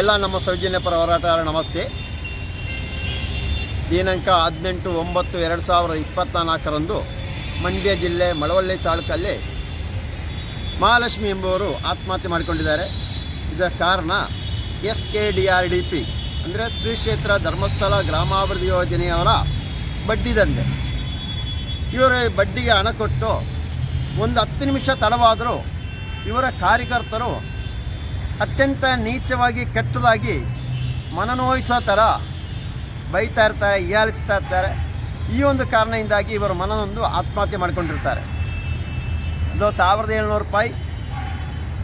ಎಲ್ಲ ನಮ್ಮ ಸೌಜನ್ಯ ಪರ ಹೋರಾಟಗಾರ ನಮಸ್ತೆ. ದಿನಾಂಕ ಹದಿನೆಂಟು ಒಂಬತ್ತು ಎರಡು ಸಾವಿರದ ಇಪ್ಪತ್ತ ನಾಲ್ಕರಂದು ಮಂಡ್ಯ ಜಿಲ್ಲೆ ಮಳವಳ್ಳಿ ತಾಲೂಕಲ್ಲಿ ಮಹಾಲಕ್ಷ್ಮಿ ಎಂಬುವರು ಆತ್ಮಹತ್ಯೆ ಮಾಡಿಕೊಂಡಿದ್ದಾರೆ. ಇದರ ಕಾರಣ S K D R D P ಅಂದರೆ ಶ್ರೀ ಕ್ಷೇತ್ರ ಧರ್ಮಸ್ಥಳ ಗ್ರಾಮಾಭಿವೃದ್ಧಿ ಯೋಜನೆಯವರ ಬಡ್ಡಿ ದಂಧೆ. ಇವರು ಬಡ್ಡಿಗೆ ಹಣ ಕೊಟ್ಟು ಒಂದು ಹತ್ತು ನಿಮಿಷ ತಡವಾದರೂ ಇವರ ಕಾರ್ಯಕರ್ತರು ಅತ್ಯಂತ ನೀಚವಾಗಿ ಕೆಟ್ಟದಾಗಿ ಮನನೋಯಿಸೋ ಥರ ಬೈತಾ ಇರ್ತಾರೆ, ಹೀಯಾಳಿಸ್ತಾ ಇರ್ತಾರೆ. ಈ ಒಂದು ಕಾರಣದಿಂದಾಗಿ ಇವರು ಮನನೊಂದು ಆತ್ಮಹತ್ಯೆ ಮಾಡಿಕೊಂಡಿರ್ತಾರೆ. ಅದು ಸಾವಿರದ ಏಳ್ನೂರು ರೂಪಾಯಿ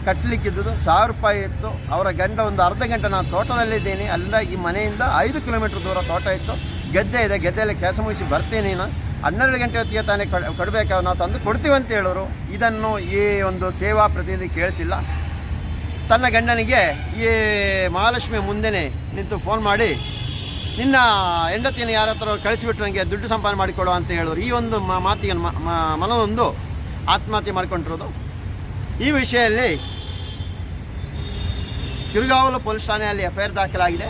ಕಟ್ಟಲಿಕ್ಕಿದ್ದು ಸಾವಿರ ರೂಪಾಯಿ ಇತ್ತು. ಅವರ ಗಂಡ ಒಂದು ಅರ್ಧ ಗಂಟೆ ನಾನು ತೋಟದಲ್ಲಿದ್ದೀನಿ. ಅಲ್ಲಿಂದ ಈ ಮನೆಯಿಂದ ಐದು ಕಿಲೋಮೀಟ್ರ್ ದೂರ ತೋಟ ಇತ್ತು. ಗದ್ದೆ ಇದೆ, ಗದ್ದೆಯಲ್ಲಿ ಕೆಲಸ ಮುಗಿಸಿ ಬರ್ತೀನಿ ನಾನು. ಹನ್ನೆರಡು ಗಂಟೆ ಹೊತ್ತಿಗೆ ತಾನೇ ಕೊಡಬೇಕು, ನಾವು ತಂದು ಕೊಡ್ತೀವಿ ಅಂತ ಹೇಳೋರು. ಇದನ್ನು ಈ ಒಂದು ಸೇವಾ ಪ್ರತಿನಿಧಿ ಕೇಳಿಸಿಲ್ಲ. ತನ್ನ ಗಂಡನಿಗೆ ಈ ಮಹಾಲಕ್ಷ್ಮಿ ಮುಂದೆನೇ ನಿಂತು ಫೋನ್ ಮಾಡಿ, ನಿನ್ನ ಹೆಂಡತಿಯನ್ನು ಯಾರ ಹತ್ರ ಕಳಿಸಿಬಿಟ್ಟು ನನಗೆ ದುಡ್ಡು ಸಂಪಾದನೆ ಮಾಡಿಕೊಡು ಅಂತ ಹೇಳೋರು. ಈ ಒಂದು ಮಾತಿಗೆ ಮನವೊಂದು ಆತ್ಮಹತ್ಯೆ ಮಾಡಿಕೊಂಡಿರೋದು. ಈ ವಿಷಯದಲ್ಲಿ ಕಿರುಗಾವಲು ಪೊಲೀಸ್ ಠಾಣೆಯಲ್ಲಿ ಎಫ್ ದಾಖಲಾಗಿದೆ.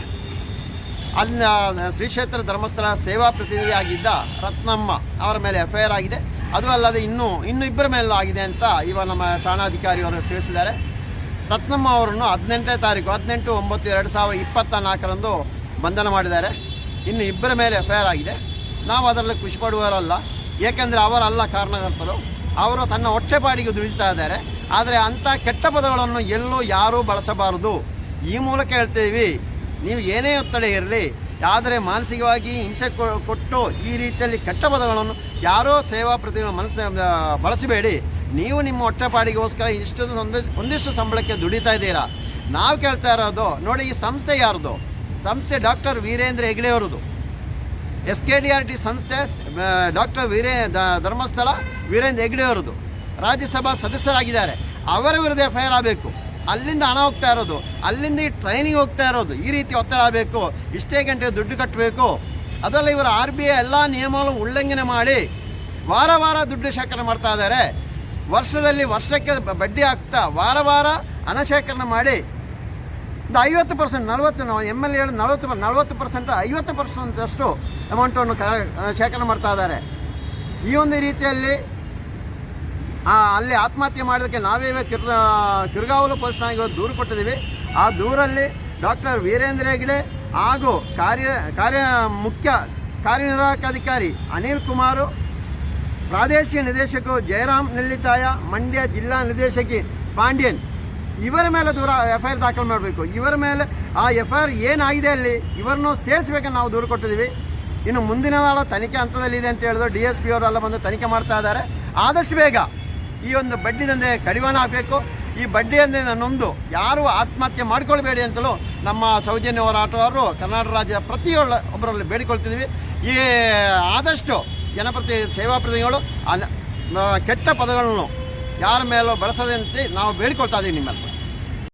ಅಲ್ಲಿನ ಶ್ರೀ ಕ್ಷೇತ್ರ ಧರ್ಮಸ್ಥಳ ಸೇವಾ ಪ್ರತಿನಿಧಿಯಾಗಿದ್ದ ರತ್ನಮ್ಮ ಅವರ ಮೇಲೆ ಎಫ್ ಐ ಆರ್ ಆಗಿದೆ. ಅದು ಅಲ್ಲದೆ ಇನ್ನೂ ಇನ್ನೂ ಇಬ್ಬರ ಮೇಲೂ ಆಗಿದೆ ಅಂತ ಇವ ನಮ್ಮ ಠಾಣಾಧಿಕಾರಿಯವರು ತಿಳಿಸಿದ್ದಾರೆ. ರತ್ನಮ್ಮ ಅವರನ್ನು ಹದಿನೆಂಟನೇ ತಾರೀಕು, ಹದಿನೆಂಟು ಒಂಬತ್ತು ಎರಡು ಸಾವಿರದ ಇಪ್ಪತ್ತ ನಾಲ್ಕರಂದು ಬಂಧನ ಮಾಡಿದ್ದಾರೆ. ಇನ್ನು ಇಬ್ಬರ ಮೇಲೆ ಎಫ್ ಐ ಆರ್ ಆಗಿದೆ. ನಾವು ಅದರಲ್ಲಿ ಖುಷಿ ಪಡುವವರಲ್ಲ. ಏಕೆಂದರೆ ಅವರಲ್ಲ ಕಾರಣಕರ್ತರು ಅವರು ತನ್ನ ಹೊಟ್ಟೆಪಾಡಿಗೆ ದುಡಿತಾ ಇದ್ದಾರೆ. ಆದರೆ ಅಂಥ ಕೆಟ್ಟ ಪದಗಳನ್ನು ಎಲ್ಲೂ ಯಾರೂ ಬಳಸಬಾರದು. ಈ ಮೂಲಕ ಹೇಳ್ತೀವಿ, ನೀವು ಏನೇ ಒತ್ತಡ ಇರಲಿ ಆದರೆ ಮಾನಸಿಕವಾಗಿ ಹಿಂಸೆ ಕೊಟ್ಟು ಈ ರೀತಿಯಲ್ಲಿ ಕೆಟ್ಟ ಪದಗಳನ್ನು ಯಾರೋ ಸೇವಾ ಪ್ರತಿ ಮನಸ್ಸು ಬಳಸಬೇಡಿ. ನೀವು ನಿಮ್ಮ ಹೊಟ್ಟೆಪಾಡಿಗೋಸ್ಕರ ಇಷ್ಟು ಒಂದು ಒಂದಿಷ್ಟು ಸಂಬಳಕ್ಕೆ ದುಡಿತಾ ಇದ್ದೀರಾ? ನಾವು ಕೇಳ್ತಾ ಇರೋದು, ನೋಡಿ ಈ ಸಂಸ್ಥೆ ಯಾರ್ದು? ಸಂಸ್ಥೆ ಡಾಕ್ಟರ್ ವೀರೇಂದ್ರ ಹೆಗ್ಡೆ ಅವರದು S K D R T ಸಂಸ್ಥೆ ಡಾಕ್ಟರ್ ವೀರೇ ಧರ್ಮಸ್ಥಳ ವೀರೇಂದ್ರ ಹೆಗ್ಡೆ ಅವರದು ರಾಜ್ಯಸಭಾ ಸದಸ್ಯರಾಗಿದ್ದಾರೆ. ಅವರ ವಿರುದ್ಧ ಎಫ್ ಐ ಆರ್ ಆಗಬೇಕು. ಅಲ್ಲಿಂದ ಹಣ ಹೋಗ್ತಾ ಇರೋದು, ಅಲ್ಲಿಂದ ಈ ಟ್ರೈನಿಂಗ್ ಹೋಗ್ತಾ ಇರೋದು, ಈ ರೀತಿ ಒತ್ತಡ ಆಗಬೇಕು, ಇಷ್ಟೇ ಗಂಟೆ ದುಡ್ಡು ಕಟ್ಟಬೇಕು ಅದರಲ್ಲಿ ಇವರು ಆರ್ ಬಿ ಐ ಎಲ್ಲ ನಿಯಮಗಳು ಉಲ್ಲಂಘನೆ ಮಾಡಿ ವಾರ ವಾರ ದುಡ್ಡು ಶೇಖರಣೆ ಮಾಡ್ತಾ ಇದ್ದಾರೆ. ವರ್ಷದಲ್ಲಿ ವರ್ಷಕ್ಕೆ ಬಡ್ಡಿ ಹಾಕ್ತಾ ವಾರ ವಾರ ಹಣ ಶೇಖರಣೆ ಮಾಡಿ, ಒಂದು ಐವತ್ತು ಪರ್ಸೆಂಟ್, ನಲವತ್ತು, ನಾವು ಎಂ ಎಲ್ ಎ ನಲವತ್ತು ನಲವತ್ತು ಪರ್ಸೆಂಟ್, ಐವತ್ತು ಪರ್ಸೆಂಟಷ್ಟು ಅಮೌಂಟನ್ನು ಕ ಶೇಖರಣೆ ಮಾಡ್ತಾ ಇದ್ದಾರೆ. ಈ ಒಂದು ರೀತಿಯಲ್ಲಿ ಅಲ್ಲಿ ಆತ್ಮಹತ್ಯೆ ಮಾಡೋದಕ್ಕೆ ನಾವೇ ಕಿರ್ ಕಿರ್ಗಾವಲು ಪೋಸ್ಟ್ ಠಾಣೆಗೆ ದೂರು ಕೊಟ್ಟಿದ್ದೀವಿ. ಆ ದೂರಲ್ಲಿ ಡಾಕ್ಟರ್ ವೀರೇಂದ್ರ ಹೆಗ್ಡೆ ಹಾಗೂ ಕಾರ್ಯ ಕಾರ್ಯ ಮುಖ್ಯ ಕಾರ್ಯನಿರ್ವಾಹಕ ಅಧಿಕಾರಿ ಅನಿಲ್ ಕುಮಾರು ಪ್ರಾದೇಶಿಕ ನಿರ್ದೇಶಕರು ಜಯರಾಮ್ ನೆಲ್ಲಿತಾಯ, ಮಂಡ್ಯ ಜಿಲ್ಲಾ ನಿರ್ದೇಶಕಿ ಪಾಂಡ್ಯನ್. ಇವರ ಮೇಲೆ ದೂರ ಎಫ್ ಐ ದಾಖಲು ಮಾಡಬೇಕು. ಇವರ ಮೇಲೆ ಆ ಎಫ್ ಐ ಆರ್ ಏನಾಗಿದೆ ಅಲ್ಲಿ? ಇವರನ್ನು ಸೇರಿಸ್ಬೇಕಂತ ನಾವು ದೂರು ಕೊಟ್ಟಿದ್ದೀವಿ. ಇನ್ನು ಮುಂದಿನ ನಾಳೆ ತನಿಖೆ ಹಂತದಲ್ಲಿದೆ ಅಂತ ಹೇಳಿದ್ರು ಡಿ ಎಸ್ ಪಿ ಅವರೆಲ್ಲ ಬಂದು ತನಿಖೆ ಮಾಡ್ತಾ ಇದ್ದಾರೆ. ಆದಷ್ಟು ಬೇಗ ಈ ಒಂದು ಬಡ್ಡಿ ದಂಧೆ ಕಡಿವಾಣ ಆಗಬೇಕು ಈ ಬಡ್ಡಿ ದಂಧೆಯಿಂದ ನೊಂದು ಯಾರೂ ಆತ್ಮಹತ್ಯೆ ಮಾಡ್ಕೊಳ್ಬೇಡಿ ಅಂತಲೂ ನಮ್ಮ ಸೌಜನ್ಯ ಹೋರಾಟಗಾರರು ಕರ್ನಾಟಕ ರಾಜ್ಯದ ಪ್ರತಿಯೊಳ್ಳ ಒಬ್ಬರಲ್ಲಿ ಬೇಡಿಕೊಳ್ತಿದ್ದೀವಿ. ಈ, ಆದಷ್ಟು ಜನಪ್ರತಿ ಸೇವಾ ಪ್ರತಿನಿಧಿಗಳು ಕೆಟ್ಟ ಪದಗಳನ್ನು ಯಾರ ಮೇಲೂ ಬಳಸದಂತೆ ನಾವು ಬೇಡಿಕೊಳ್ತಾ ಇದ್ದೀವಿ ನಿಮ್ಮಲ್ಲಿ.